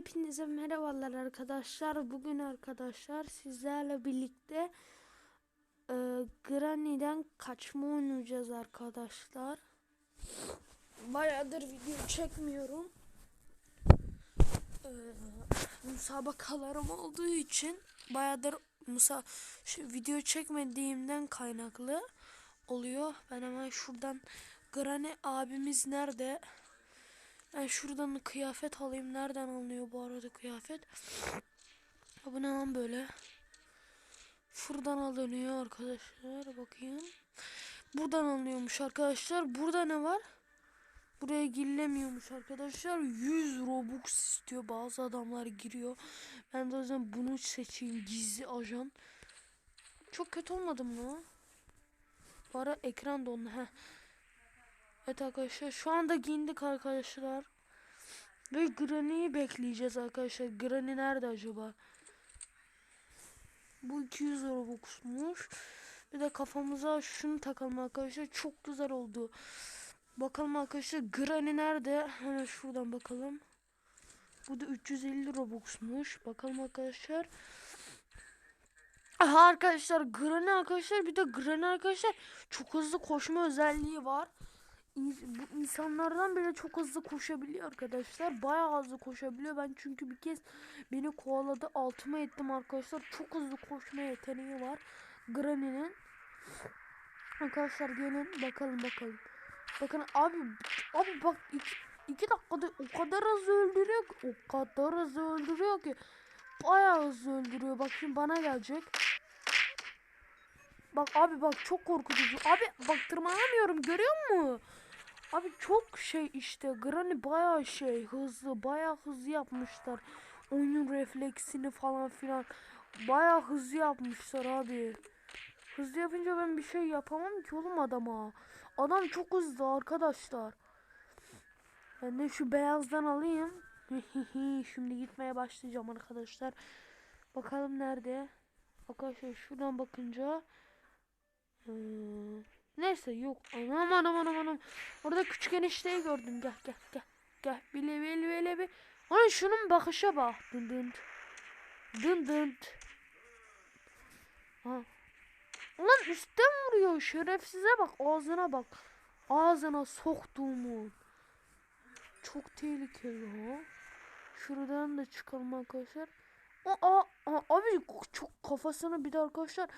Hepinize merhabalar arkadaşlar. Bugün arkadaşlar sizlerle birlikte e, Granny'den kaçma oynayacağız arkadaşlar. Bayağıdır video çekmiyorum. E, müsabakalarım olduğu için bayağıdır musa şu video çekmediğimden kaynaklı oluyor. Ben hemen şuradan Granny abimiz nerede? Ben şuradan kıyafet alayım. Nereden alınıyor bu arada kıyafet? Ha, bu ne lan böyle? Şuradan alınıyor arkadaşlar. Bakayım. Buradan alınıyormuş arkadaşlar. Burada ne var? Buraya girilemiyormuş arkadaşlar. 100 Robux istiyor. Bazı adamlar giriyor. Ben de o yüzden bunu seçeyim. Gizli ajan. Çok kötü olmadı mı? Bu ara ekran dondu. Heh. Evet arkadaşlar şu anda giyindik arkadaşlar. Ve Granny'yi bekleyeceğiz arkadaşlar. Granny nerede acaba? Bu 200 Robux'muş. Bir de kafamıza şunu takalım arkadaşlar. Çok güzel oldu. Bakalım arkadaşlar Granny nerede? Hemen şuradan bakalım. Bu da 350 Robux'muş. Bakalım arkadaşlar. Aha arkadaşlar Granny arkadaşlar bir de Granny arkadaşlar çok hızlı koşma özelliği var bu insanlardan bile çok hızlı koşabiliyor arkadaşlar. Bayağı hızlı koşabiliyor. Ben çünkü bir kez beni kovaladı. Altıma ettim arkadaşlar. Çok hızlı koşma yeteneği var. Granny'nin. Arkadaşlar gelin bakalım bakalım. Bakın abi abi bak iki, iki dakikada o kadar hızlı öldürüyor ki o kadar hızlı öldürüyor ki bayağı hızlı öldürüyor. Bak şimdi bana gelecek. Bak abi bak çok korkutucu. Abi bak tırmanamıyorum görüyor musun? Abi çok şey işte Granny baya şey hızlı baya hızlı yapmışlar. Oyunun refleksini falan filan baya hızlı yapmışlar abi. Hızlı yapınca ben bir şey yapamam ki oğlum adama. Adam çok hızlı arkadaşlar. Ben de şu beyazdan alayım. Şimdi gitmeye başlayacağım arkadaşlar. Bakalım nerede? Arkadaşlar şuradan bakınca Hmm. Neyse yok. Anam anam anam anam. Orada küçük enişteyi gördüm. Gel gel gel. Gel bile bile bile bile. Onun şunun bakışa bak. Dın dın. Dın dın. Ha. Ulan üstten vuruyor. Şerefsize bak. Ağzına bak. Ağzına soktuğumun. Çok tehlikeli ha. Şuradan da çıkalım arkadaşlar. Aa, aa, abi çok kafasını bir de arkadaşlar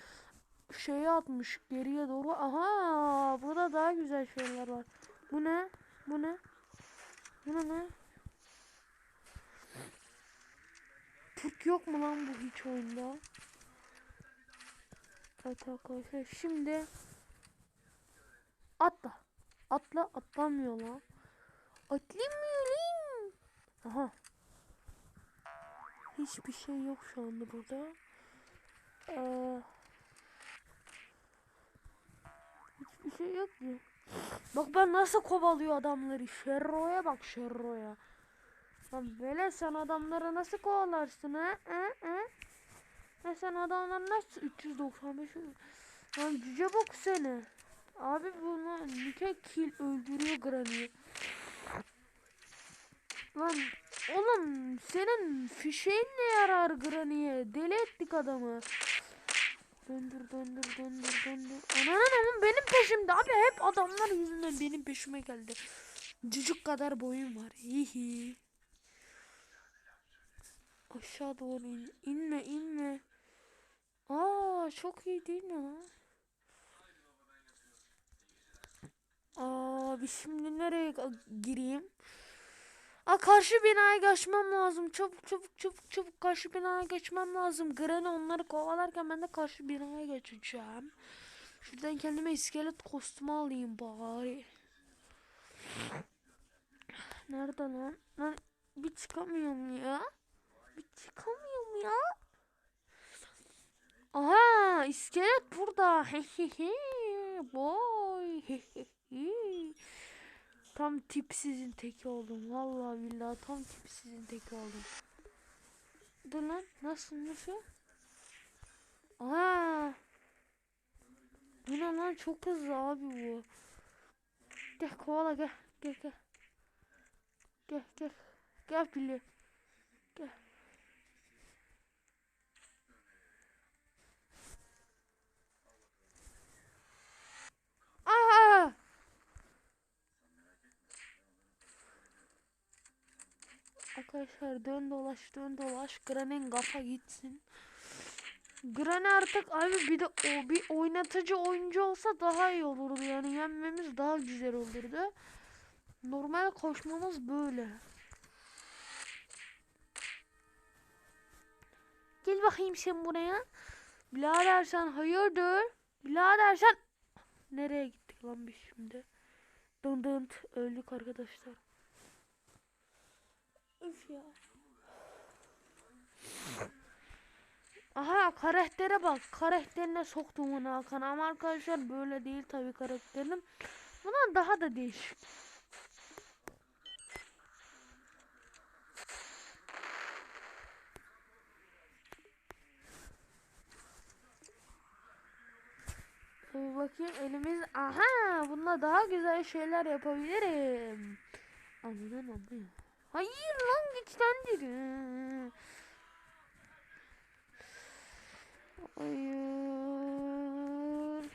şeye atmış geriye doğru. Aha burada daha güzel şeyler var. Bu ne? Bu ne? Bu ne? ne? Türk yok mu lan bu hiç oyunda? Evet arkadaşlar şimdi atla. Atla atlamıyor lan. Atlamıyor lan. Aha. Hiçbir şey yok şu anda burada. Eee Hiçbir şey yok ki. Bak ben nasıl kovalıyor adamları. Şerro'ya bak Şerro'ya. Lan böyle sen adamları nasıl kovalarsın ha? Ha? Ha? Ha sen adamları nasıl 395 Lan cüce bok seni. Abi bunu Nike kill öldürüyor Granny'i. Lan oğlum senin fişeğin ne yarar Granny'e? Deli ettik adamı. Döndür döndür döndür döndür. Ananın benim peşimde abi hep adamlar yüzünden benim peşime geldi. Cücük kadar boyum var. Hihi. Aşağı doğru in. İnme inme. Aa çok iyi değil mi? Abi şimdi nereye gireyim? Aa, karşı binaya geçmem lazım. Çabuk çabuk çabuk çabuk karşı binaya geçmem lazım. Granny onları kovalarken ben de karşı binaya geçeceğim. Şuradan kendime iskelet kostümü alayım bari. Nerede lan? Lan bir çıkamıyorum ya. Bir çıkamıyorum ya. Aha iskelet burada. Boy. Tam tipsizin teki oldum. Vallahi billahi tam tipsizin teki oldum. Dur lan nasıl nasıl? Aa. Bu lan çok hızlı abi bu. Gel kovala gel gel gel. Gel gel. Gel Billy. Gel. Aha! Arkadaşlar dön dolaş dön dolaş Gran'in kafa gitsin. Gran artık abi bir de o bir oynatıcı oyuncu olsa daha iyi olurdu yani yenmemiz daha güzel olurdu. Normal koşmamız böyle. Gel bakayım sen buraya. Birader sen hayırdır? Birader sen nereye gittik lan biz şimdi? Dın dın öldük arkadaşlar. Üf ya. Aha karaktere bak. Karakterine soktum onu Hakan ama arkadaşlar böyle değil tabi karakterim. Bundan daha da değişik. Bir bakayım elimiz aha bununla daha güzel şeyler yapabilirim. Anladın mı? Hayır lan güçlendir. Hayır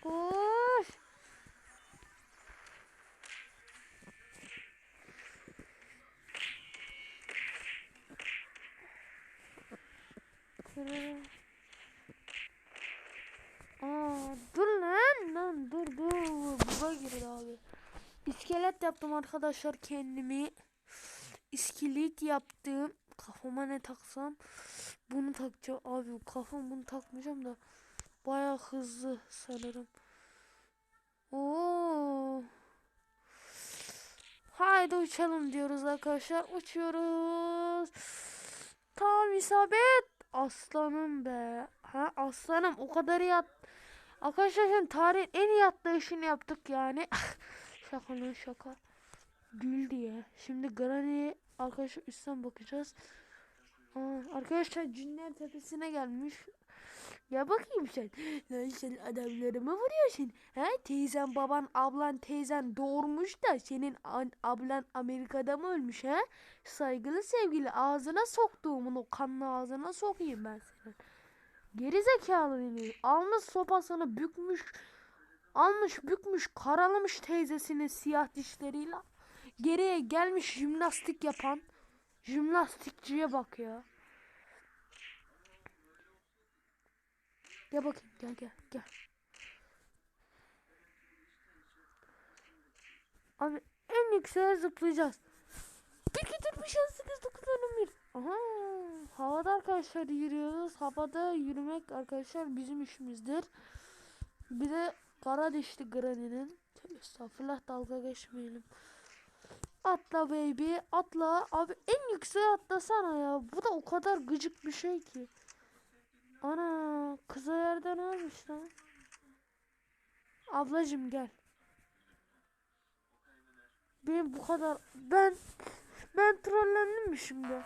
koş. Şöyle. Aa, dur lan lan dur dur buga girdi abi. İskelet yaptım arkadaşlar kendimi. İskelet yaptım. Kafama ne taksam bunu takacağım abi kafam bunu takmayacağım da baya hızlı sanırım. Oo. Haydi uçalım diyoruz arkadaşlar. Uçuyoruz. Tam isabet. Aslanım be. Ha aslanım o kadar yat. Arkadaşlar şimdi tarihin en iyi atlayışını yaptık yani. şaka lan şaka. Gül diye. Şimdi Granny'e arkadaşlar üstten bakacağız. Aa, arkadaşlar Cinler Tepesi'ne gelmiş. Ya bakayım sen. Lan sen adamları mı vuruyorsun? He? Teyzen, baban, ablan, teyzen doğurmuş da senin an- ablan Amerika'da mı ölmüş he? Saygılı sevgili ağzına soktuğumun o kanlı ağzına sokayım ben senin. Geri zekalı beni. Almış sopasını bükmüş. Almış bükmüş karalamış teyzesinin siyah dişleriyle. Geriye gelmiş jimnastik yapan. Jimnastikçiye bak ya. Gel bakayım gel gel gel. Abi en yükseğe zıplayacağız. 1 2 4 5 6 8 9 10 11. Aha havada arkadaşlar yürüyoruz. Havada yürümek arkadaşlar bizim işimizdir. Bir de kara dişli Granny'nin. Tövbe Estağfurullah dalga geçmeyelim. Atla baby atla. Abi en yükseğe atlasana ya. Bu da o kadar gıcık bir şey ki. Ana kıza yerden almış lan. Ablacım gel. Ben bu kadar ben ben trollendim mi şimdi?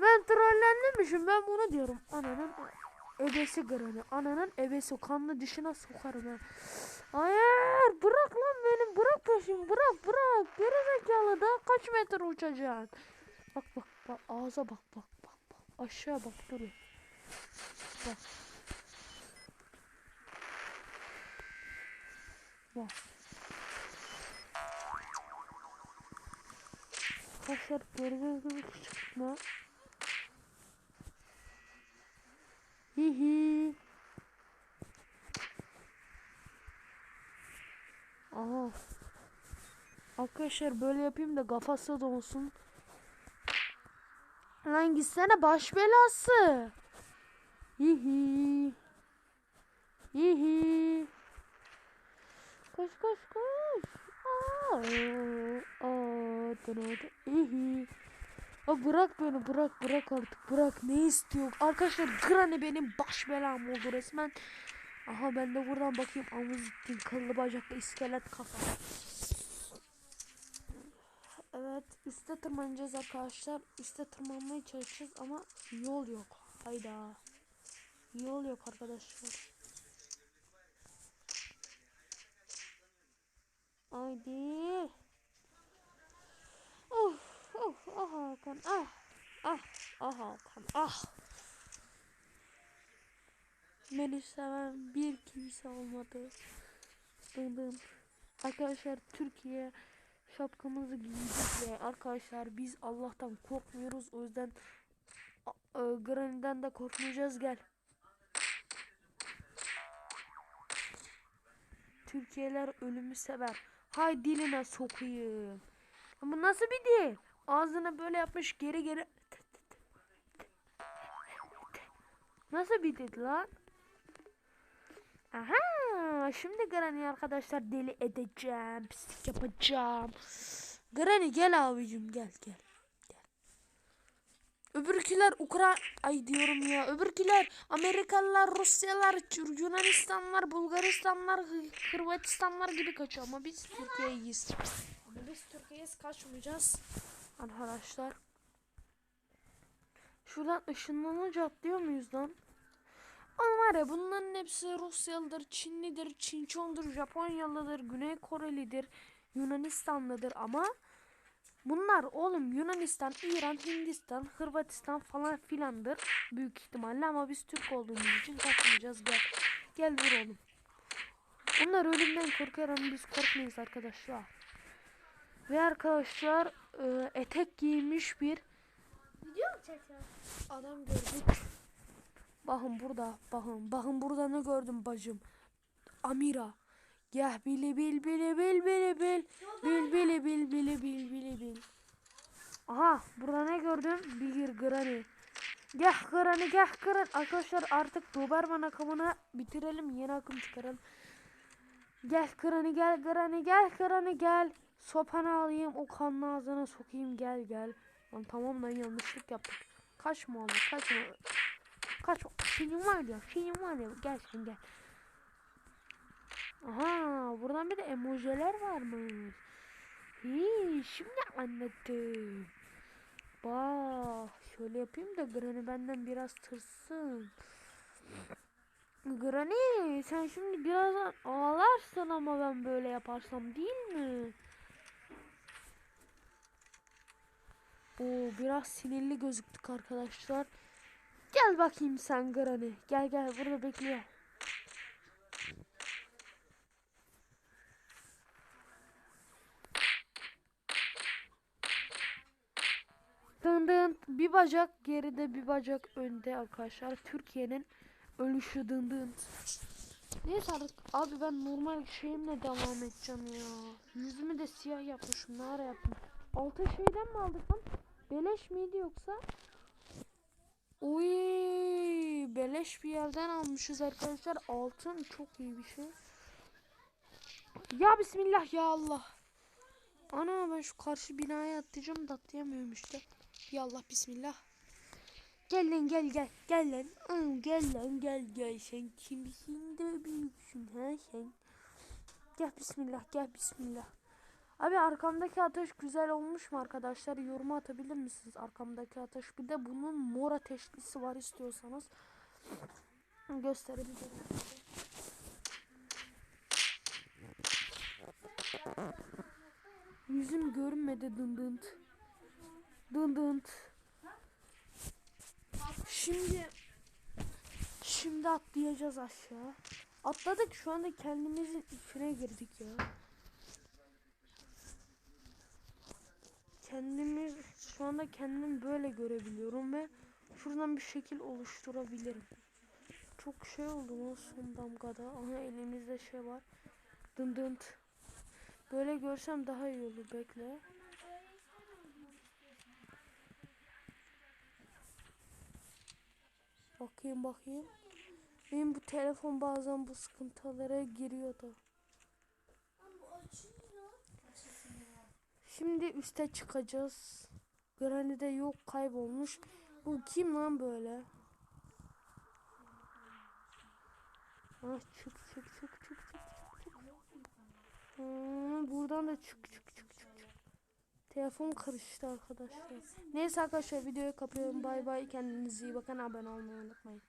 Ben trollendim mi şimdi? Ben bunu diyorum. Ananın ebesi granı. Ananın ebesi kanlı dişine sokarım ha. Hayır bırak lan beni bırak peşimi bırak bırak. Geri zekalı daha kaç metre uçacaksın? Bak bak bak ağza bak bak bak bak. Aşağı bak duruyor. Bak. Bak. Arkadaşlar gördüğünüz gibi çıkma. Hihi. Aha. Arkadaşlar böyle yapayım da kafası da olsun. Lan gitsene baş belası. Hihi. Hihi. Koş koş koş. Aa, aa. Hihi. Aa, bırak beni bırak bırak artık bırak ne istiyor? Arkadaşlar Granny benim baş belam oldu resmen. Aha ben de buradan bakayım amuzittin kıllı bacaklı iskelet kafa. Evet üste tırmanacağız arkadaşlar. Üste tırmanmaya çalışacağız ama yol yok. Hayda. Yol yok arkadaşlar. Haydi. Of of ah Hakan ah. Ah ah Okan. Ah. Beni seven bir kimse olmadı. Dım dım. Arkadaşlar Türkiye şapkamızı giydik ve arkadaşlar biz Allah'tan korkmuyoruz. O yüzden e, Granny'den de korkmayacağız. Gel. Türkiyeler ölümü sever. Hay diline sokayım. Ama nasıl bir dil? Ağzına böyle yapmış geri geri. Nasıl bir dil lan? Aha, şimdi Granny arkadaşlar deli edeceğim, pislik yapacağım. Granny gel abicim gel gel. gel. Öbürküler Ukra ay diyorum ya. Öbürküler Amerikalılar, Rusyalar, Yunanistanlar, Bulgaristanlar, Hı- Hırvatistanlar gibi kaçıyor ama biz Türkiye'yiz. Biz Türkiye'yiz kaçmayacağız. Arkadaşlar. Şuradan ışınlanınca atlıyor muyuz lan? Ama var ya bunların hepsi Rusyalıdır, Çinlidir, Çinçondur, Japonyalıdır, Güney Korelidir, Yunanistanlıdır ama bunlar oğlum Yunanistan, İran, Hindistan, Hırvatistan falan filandır büyük ihtimalle ama biz Türk olduğumuz için kaçmayacağız gel. Gel vur oğlum. Onlar ölümden korkar ama biz korkmayız arkadaşlar. Ve arkadaşlar e, etek giymiş bir Video mu çekiyor? adam gördük. Bakın burada, bakın, bakın burada ne gördüm bacım. Amira. Gel bili bil bili bil bili bil. Bil bili bil bili bil bili bil. Aha burada ne gördüm? Bir granny. Gel granny gel granny. Arkadaşlar artık Doberman akımını bitirelim. Yeni akım çıkaralım. Gel granny gel granny gel granny gel. Sopanı alayım o kanlı ağzına sokayım gel gel. Lan tamam lan yanlışlık yaptık. Kaçma oğlum kaçma. Kaçma. Senin var ya senin var ya gel sen gel. Aha buradan bir de emojiler varmış. Hii, şimdi anladım. Bak şöyle yapayım da Granny benden biraz tırsın. Granny sen şimdi birazdan ağlarsın ama ben böyle yaparsam değil mi? Oo biraz sinirli gözüktük arkadaşlar. Gel bakayım sen Granny. Gel gel burada bekliyor. Dın dın bir bacak geride bir bacak önde arkadaşlar. Türkiye'nin ölüşü dın dın. Neyse artık abi ben normal şeyimle devam edeceğim ya. Yüzümü de siyah yapmışım. Ne ara yaptım? Altın şeyden mi aldık lan? Beleş miydi yoksa? Uy, beleş bir yerden almışız arkadaşlar. Altın çok iyi bir şey. Ya bismillah ya Allah. Ana ben şu karşı binaya atlayacağım da atlayamıyorum işte. Ya Allah bismillah. Gel lan gel gel gel lan. Hı, gel lan gel gel sen kimsin de büyüksün ha sen. Gel bismillah gel bismillah. Abi arkamdaki ateş güzel olmuş mu arkadaşlar? Yoruma atabilir misiniz arkamdaki ateş? Bir de bunun mor ateşlisi var istiyorsanız gösterebilirim. Yüzüm görünmedi dındınt. Dındınt. Şimdi şimdi atlayacağız aşağı. Atladık şu anda kendimizin içine girdik ya. Kendimi şu anda kendimi böyle görebiliyorum ve şuradan bir şekil oluşturabilirim. Çok şey oldu lan son damgada. Aha elimizde şey var. Dın dınt. Böyle görsem daha iyi olur bekle. Bakayım bakayım. Benim bu telefon bazen bu sıkıntılara giriyor da. Şimdi üste çıkacağız. Granny'de yok kaybolmuş. Bu kim lan böyle? Ah çık çık çık çık çık çık çık. Hmm, buradan da çık çık çık çık çık. Telefon karıştı arkadaşlar. Neyse arkadaşlar videoyu kapıyorum. Bay bay. Kendinize iyi bakın. Abone olmayı unutmayın.